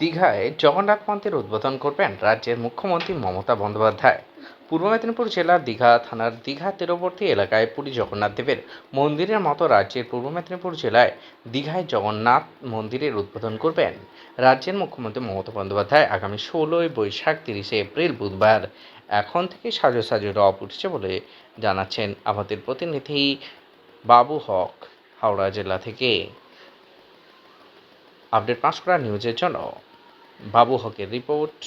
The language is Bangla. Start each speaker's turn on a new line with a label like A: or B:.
A: দীঘায় জগন্নাথ মন্দির উদ্বোধন করবেন রাজ্যের মুখ্যমন্ত্রী মমতা বন্দ্যোপাধ্যায়। পূর্ব মেদিনীপুর জেলার দীঘা থানার দীঘা তীরবর্তী এলাকায় পুরী জগন্নাথ দেবের মন্দিরের মতো রাজ্যের পূর্ব মেদিনীপুর জেলায় দীঘায় জগন্নাথ মন্দিরের উদ্বোধন করবেন রাজ্যের মুখ্যমন্ত্রী মমতা বন্দ্যোপাধ্যায় আগামী ষোলোই বৈশাখ তিরিশে এপ্রিল বুধবার। এখন থেকে সাজো সাজো রব উঠছে বলে জানাচ্ছেন আমাদের প্রতিনিধি বাবু হক, হাওড়া জেলা থেকে। আপডেট পাঁশকুড়া নিউজের জন্য। বাবু হকের রিপোর্ট